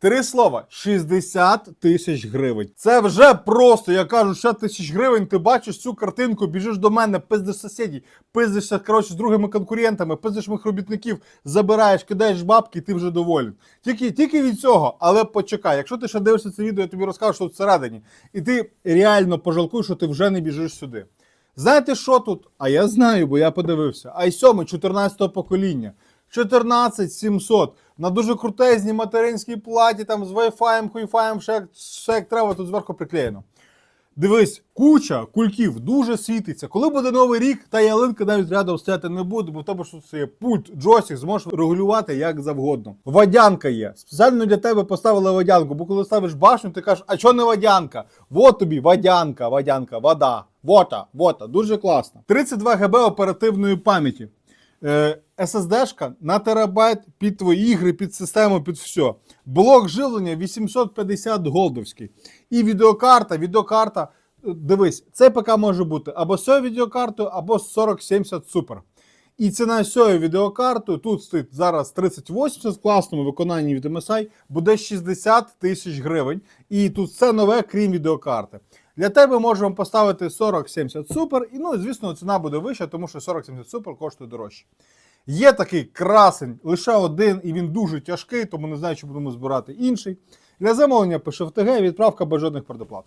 Три слова: 60 тисяч гривень. Це вже просто, я кажу, 60 тисяч гривень. Ти бачиш цю картинку, біжиш до мене, пиздиш сусідів, пиздишся коротше, з другими конкурентами, пиздиш моїх робітників, забираєш, кидаєш бабки, і ти вже доволен. Тільки, тільки від цього, але почекай, якщо ти ще дивишся це відео, я тобі розкажу, що всередині, і ти реально пожалкуєш, що ти вже не біжиш сюди. Знаєте, що тут? А я знаю, бо я подивився. i7 14-го покоління. 14700 на дуже крутезній материнській платі, там з Wi-Fi, хуйфаєм, як, все як треба, тут зверху приклеєно. Дивись, куча кульків дуже світиться. Коли буде новий рік, та ялинка навіть рядом стояти не буде, бо в тебе що це є пульт, джойстик, зможеш регулювати як завгодно. Водянка є. Спеціально для тебе поставили водянку, бо коли ставиш башню, ти кажеш, а чого не водянка? Вот тобі водянка, водянка, вода. Вота, вота, дуже класно. 32 ГБ оперативної пам'яті. Е, SSD-шка на терабайт під твої ігри, під систему, під все. Блок живлення 850 голдовський. І відеокарта, відеокарта. е, Дивись, цей ПК може бути або з цією відеокартою, або з 4070 Super. І ціна з цією відеокартою, тут стоїть зараз 3080 в класному виконанні від MSI, буде 60 тисяч гривень. І тут все нове, крім відеокарти. Для тебе можемо поставити 4070 Super, і ну, звісно, ціна буде вища, тому що 4070 Super коштує дорожче. Є такий красень, лише один, і він дуже тяжкий, тому не знаю, чи будемо збирати інший. Для замовлення пише в ТГ, відправка без жодних предоплат.